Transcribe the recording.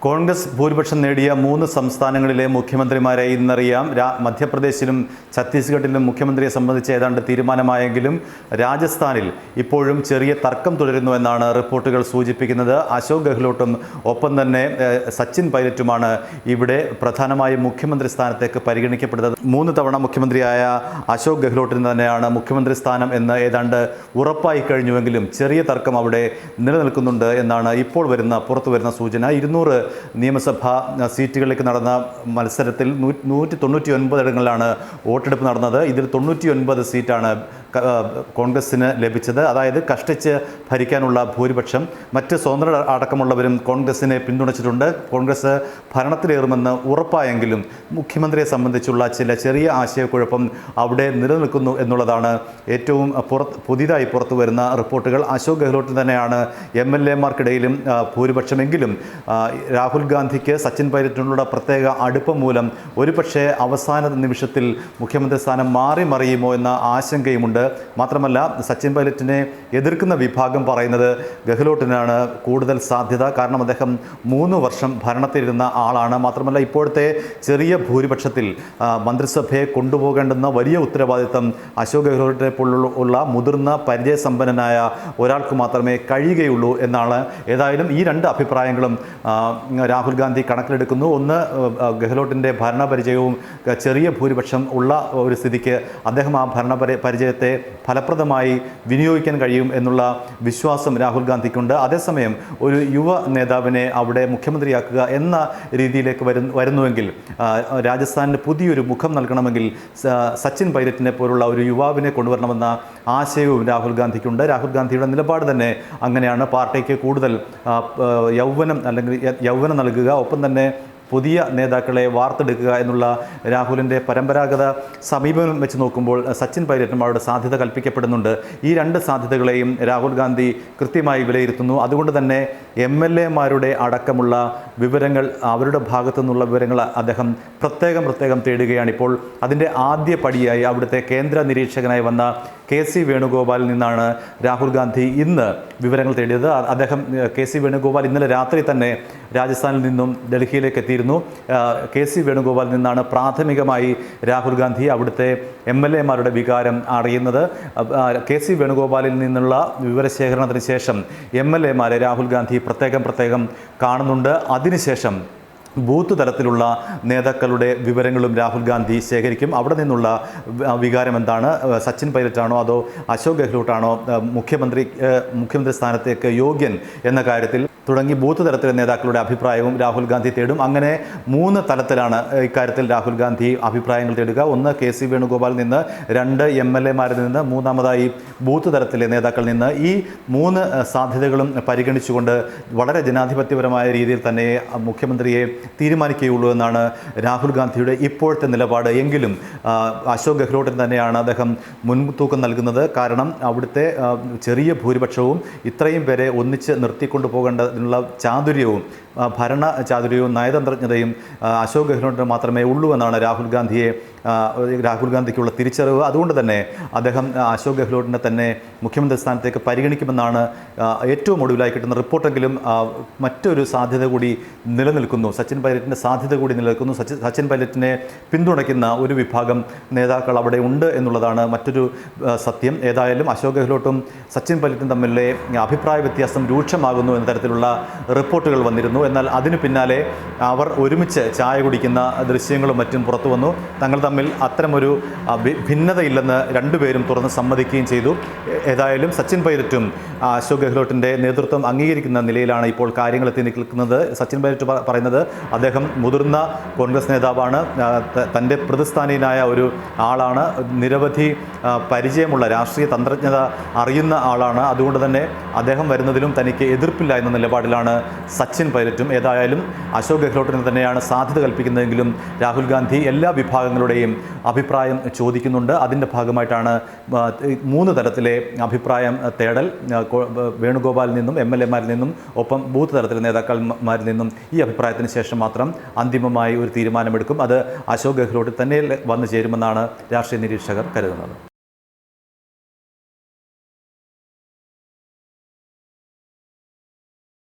കോൺഗ്രസ് ഭൂരിപക്ഷം നേടിയ മൂന്ന് സംസ്ഥാനങ്ങളിലെ മുഖ്യമന്ത്രിമാരെ ഇന്നറിയാം. രാ- മധ്യപ്രദേശിലും ഛത്തീസ്ഗഡിലും മുഖ്യമന്ത്രിയെ സംബന്ധിച്ച് ഏതാണ്ട് തീരുമാനമായെങ്കിലും രാജസ്ഥാനിൽ ഇപ്പോഴും ചെറിയ തർക്കം തുടരുന്നു എന്നാണ് റിപ്പോർട്ടുകൾ സൂചിപ്പിക്കുന്നത്. അശോക് ഗെഹ്ലോട്ടും ഒപ്പം തന്നെ സച്ചിൻ പൈലറ്റുമാണ് ഇവിടെ പ്രധാനമായും മുഖ്യമന്ത്രി സ്ഥാനത്തേക്ക് പരിഗണിക്കപ്പെടുന്നത്. മൂന്ന് തവണ മുഖ്യമന്ത്രിയായ അശോക് ഗെഹ്ലോട്ടിന് തന്നെയാണ് മുഖ്യമന്ത്രി സ്ഥാനം എന്ന് ഏതാണ്ട് ഉറപ്പായി കഴിഞ്ഞുവെങ്കിലും ചെറിയ തർക്കം അവിടെ നിലനിൽക്കുന്നുണ്ട് എന്നാണ് ഇപ്പോൾ വരുന്ന പുറത്തു വരുന്ന സൂചന. ഇരുന്നൂറ് നിയമസഭാ സീറ്റുകളിലേക്ക് നടന്ന മത്സരത്തിൽ നൂറ്റി തൊണ്ണൂറ്റി ഒൻപത് ഇടങ്ങളിലാണ് വോട്ടെടുപ്പ് നടന്നത്. ഇതിൽ തൊണ്ണൂറ്റി ഒൻപത് സീറ്റാണ് കോൺഗ്രസ്സിന് ലഭിച്ചത്. അതായത് കഷ്ടിച്ച് ഭരിക്കാനുള്ള ഭൂരിപക്ഷം മറ്റ് സ്വതന്ത്ര അടക്കമുള്ളവരും കോൺഗ്രസിനെ പിന്തുണച്ചിട്ടുണ്ട്. കോൺഗ്രസ് ഭരണത്തിലേറുമെന്ന് ഉറപ്പായെങ്കിലും മുഖ്യമന്ത്രിയെ സംബന്ധിച്ചുള്ള ചില ചെറിയ ആശയക്കുഴപ്പം അവിടെ നിലനിൽക്കുന്നു എന്നുള്ളതാണ് ഏറ്റവും പുറത്ത് പുതിയതായി പുറത്തു വരുന്ന റിപ്പോർട്ടുകൾ. അശോക് ഗെഹ്ലോട്ടിൽ തന്നെയാണ് എം എൽ എമാർക്കിടയിലും ഭൂരിപക്ഷമെങ്കിലും. രാഹുൽ ഗാന്ധിക്ക് സച്ചിൻ പൈലറ്റിനോട് പ്രത്യേക അടുപ്പം മൂലം ഒരുപക്ഷെ അവസാന നിമിഷത്തിൽ മുഖ്യമന്ത്രി സ്ഥാനം മാറി മറിയുമോ എന്ന ആശങ്കയുമുണ്ട്. മാത്രമല്ല സച്ചിൻ പൈലറ്റിനെ എതിർക്കുന്ന വിഭാഗം പറയുന്നത് ഗെഹ്ലോട്ടിനാണ് കൂടുതൽ സാധ്യത. കാരണം അദ്ദേഹം മൂന്ന് വർഷം ഭരണത്തിലിരുന്ന ആളാണ്. മാത്രമല്ല ഇപ്പോഴത്തെ ചെറിയ ഭൂരിപക്ഷത്തിൽ മന്ത്രിസഭയെ കൊണ്ടുപോകേണ്ടുന്ന വലിയ ഉത്തരവാദിത്തം അശോക് ഗെഹ്ലോട്ടിനെ പോലുള്ള മുതിർന്ന പരിചയസമ്പന്നനായ ഒരാൾക്ക് മാത്രമേ കഴിയുകയുള്ളൂ എന്നാണ് ഏതായാലും ഈ രണ്ട് അഭിപ്രായങ്ങളും രാഹുൽ ഗാന്ധി കണക്കിലെടുക്കുന്നു. ഒന്ന് ഗെഹ്ലോട്ടിന്റെ ഭരണപരിചയവും ചെറിയ ഭൂരിപക്ഷം ഉള്ള ഒരു സ്ഥിതിക്ക് അദ്ദേഹം ആ ഭരണ പരി- പരിചയത്തെ ഫലപ്രദമായി വിനിയോഗിക്കാൻ കഴിയും എന്നുള്ള വിശ്വാസം രാഹുൽ ഗാന്ധിക്കുണ്ട്. അതേസമയം ഒരു യുവ നേതാവിനെ അവിടെ മുഖ്യമന്ത്രിയാക്കുക എന്ന രീതിയിലേക്ക് വരുന്നു വരുന്നുവെങ്കിൽ രാജസ്ഥാനിന് പുതിയൊരു മുഖം നൽകണമെങ്കിൽ സച്ചിൻ പൈലറ്റിനെ പോലുള്ള ഒരു യുവാവിനെ കൊണ്ടുവരണമെന്ന ആശയവും രാഹുൽ ഗാന്ധിക്കുണ്ട്. രാഹുൽ ഗാന്ധിയുടെ നിലപാട് തന്നെ അങ്ങനെയാണ്. പാർട്ടിക്ക് കൂടുതൽ യൗവനം അല്ലെങ്കിൽ യൗവനം നൽകുക ഒപ്പം തന്നെ പുതിയ നേതാക്കളെ വാർത്തെടുക്കുക എന്നുള്ള രാഹുലിന്റെ പരമ്പരാഗത സമീപനം വെച്ച് നോക്കുമ്പോൾ സച്ചിൻ പൈലറ്റും അവരുടെ സാധ്യത കൽപ്പിക്കപ്പെടുന്നുണ്ട്. ഈ രണ്ട് സാധ്യതകളെയും രാഹുൽ ഗാന്ധി കൃത്യമായി വിലയിരുത്തുന്നു. അതുകൊണ്ട് തന്നെ എം എൽ എമാരുടെ അടക്കമുള്ള വിവരങ്ങൾ അവരുടെ ഭാഗത്തു നിന്നുള്ള വിവരങ്ങൾ അദ്ദേഹം പ്രത്യേകം പ്രത്യേകം തേടുകയാണ്. ഇപ്പോൾ അതിന്റെ ആദ്യ പടിയായി അവിടുത്തെ കേന്ദ്ര നിരീക്ഷകനായി വന്ന കെ സി വേണുഗോപാലിൽ നിന്നാണ് രാഹുൽ ഗാന്ധി ഇന്ന് വിവരങ്ങൾ തേടിയത്. അദ്ദേഹം കെ സി വേണുഗോപാൽ ഇന്നലെ രാത്രി തന്നെ രാജസ്ഥാനിൽ നിന്നും ഡൽഹിയിലേക്ക് എത്തിയിരുന്നു. കെ സി വേണുഗോപാലിൽ നിന്നാണ് പ്രാഥമികമായി രാഹുൽ ഗാന്ധി അവിടുത്തെ എം എൽ എമാരുടെ വികാരം അറിയുന്നത്. കെ സി വേണുഗോപാലിൽ നിന്നുള്ള വിവരശേഖരണത്തിന് ശേഷം എം എൽ എമാരെ രാഹുൽ ഗാന്ധി പ്രത്യേകം പ്രത്യേകം കാണുന്നുണ്ട്. അതിനുശേഷം ബൂത്ത് തലത്തിലുള്ള നേതാക്കളുടെ വിവരങ്ങളും രാഹുൽ ഗാന്ധി ശേഖരിക്കും. അവിടെ നിന്നുള്ള വികാരം എന്താണ്? സച്ചിൻ പൈലറ്റാണോ അതോ അശോക് ഗെഹ്ലോട്ടാണോ? മുഖ്യമന്ത്രി മുഖ്യമന്ത്രി സ്ഥാനത്തേക്ക് യോഗ്യൻ എന്ന കാര്യത്തിൽ തുടങ്ങി ബൂത്ത് തലത്തിലെ നേതാക്കളുടെ അഭിപ്രായവും രാഹുൽ ഗാന്ധി തേടും. അങ്ങനെ മൂന്ന് തലത്തിലാണ് ഇക്കാര്യത്തിൽ രാഹുൽ ഗാന്ധി അഭിപ്രായങ്ങൾ തേടുക. ഒന്ന് കെ സി വേണുഗോപാലിൽ നിന്ന് രണ്ട് എം എൽ എമാരിൽ നിന്ന് മൂന്നാമതായി ബൂത്ത് തലത്തിലെ നേതാക്കളിൽ നിന്ന്. ഈ മൂന്ന് സാധ്യതകളും പരിഗണിച്ചുകൊണ്ട് വളരെ ജനാധിപത്യപരമായ രീതിയിൽ തന്നെ മുഖ്യമന്ത്രിയെ തീരുമാനിക്കുകയുള്ളൂ എന്നാണ് രാഹുൽ ഗാന്ധിയുടെ ഇപ്പോഴത്തെ നിലപാട്. എങ്കിലും അശോക് ഗെഹ്ലോട്ടിന് തന്നെയാണ് അദ്ദേഹം മുൻതൂക്കം നൽകുന്നത്. കാരണം അവിടുത്തെ ചെറിയ ഭൂരിപക്ഷവും ഇത്രയും പേരെ ഒന്നിച്ച് നിർത്തിക്കൊണ്ടു പോകേണ്ടതിനുള്ള ചാതുര്യവും ഭരണ ചാതുര്യവും നയതന്ത്രജ്ഞതയും അശോക് ഗെഹ്ലോട്ടിന് മാത്രമേ ഉള്ളൂ എന്നാണ് രാഹുൽ ഗാന്ധിയെ രാഹുൽ ഗാന്ധിക്കുള്ള തിരിച്ചറിവ്. അതുകൊണ്ട് തന്നെ അദ്ദേഹം അശോക് ഗെഹ്ലോട്ടിനെ തന്നെ മുഖ്യമന്ത്രി സ്ഥാനത്തേക്ക് പരിഗണിക്കുമെന്നാണ് ഏറ്റവും ഒടുവിലായി കിട്ടുന്ന റിപ്പോർട്ടെങ്കിലും മറ്റൊരു സാധ്യത കൂടി നിലനിൽക്കുന്നു. സച്ചിൻ പൈലറ്റിന്റെ സാധ്യത കൂടി നിലനിൽക്കുന്നു. സച്ചിൻ പൈലറ്റിനെ പിന്തുണയ്ക്കുന്ന ഒരു വിഭാഗം നേതാക്കൾ അവിടെ ഉണ്ട് എന്നുള്ളതാണ് മറ്റൊരു സത്യം. ഏതായാലും അശോക് ഗെഹ്ലോട്ടും സച്ചിൻ പൈലറ്റും തമ്മിലെ അഭിപ്രായ വ്യത്യാസം രൂക്ഷമാകുന്നു എന്ന തരത്തിലുള്ള റിപ്പോർട്ടുകൾ വന്നിരുന്നു. എന്നാൽ അതിനു പിന്നാലെ അവർ ഒരുമിച്ച് ചായ കുടിക്കുന്ന ദൃശ്യങ്ങളും മറ്റും പുറത്തു വന്നു. തങ്ങൾ തമ്മിൽ അത്തരമൊരു ഭിന്നതയില്ലെന്ന് രണ്ടുപേരും തുറന്ന് സമ്മതിക്കുകയും ചെയ്തു. ഏതായാലും സച്ചിൻ പൈലറ്റും അശോക് ഗെഹ്ലോട്ടിന്റെ നേതൃത്വം അംഗീകരിക്കുന്ന നിലയിലാണ് ഇപ്പോൾ കാര്യങ്ങൾ എത്തി നിൽക്കുന്നത്. സച്ചിൻ പൈലറ്റ് പറയുന്നത് അദ്ദേഹം മുതിർന്ന കോൺഗ്രസ് നേതാവാണ്. തന്റെ പ്രതിസ്ഥാനീയനായ ഒരു ആളാണ്. നിരവധി പരിചയമുള്ള രാഷ്ട്രീയ തന്ത്രജ്ഞത അറിയുന്ന ആളാണ്. അതുകൊണ്ട് തന്നെ അദ്ദേഹം വരുന്നതിലും തനിക്ക് എതിർപ്പില്ല എന്ന നിലപാടിലാണ് സച്ചിൻ പൈലറ്റും ഏതായാലും അശോക് ഗെഹ്ലോട്ടിന് തന്നെയാണ് സാധ്യത കൽപ്പിക്കുന്നതെങ്കിലും രാഹുൽ ഗാന്ധി എല്ലാ വിഭാഗങ്ങളുടെയും അഭിപ്രായം ചോദിക്കുന്നുണ്ട്. അതിന്റെ ഭാഗമായിട്ടാണ് മൂന്ന് തരത്തിലെ അഭിപ്രായം തേടൽ. വേണുഗോപാലിൽ നിന്നും എം എൽ എമാരിൽ നിന്നും ഒപ്പം ബൂത്ത് തലത്തിലെ നേതാക്കന്മാരിൽ നിന്നും ഈ അഭിപ്രായത്തിന് ശേഷം മാത്രം അന്തിമമായി ഒരു തീരുമാനമെടുക്കും. അത് അശോക് ഗെഹ്ലോട്ടിൽ തന്നെ വന്നു ചേരുമെന്നാണ് രാഷ്ട്രീയ നിരീക്ഷകർ കരുതുന്നത്.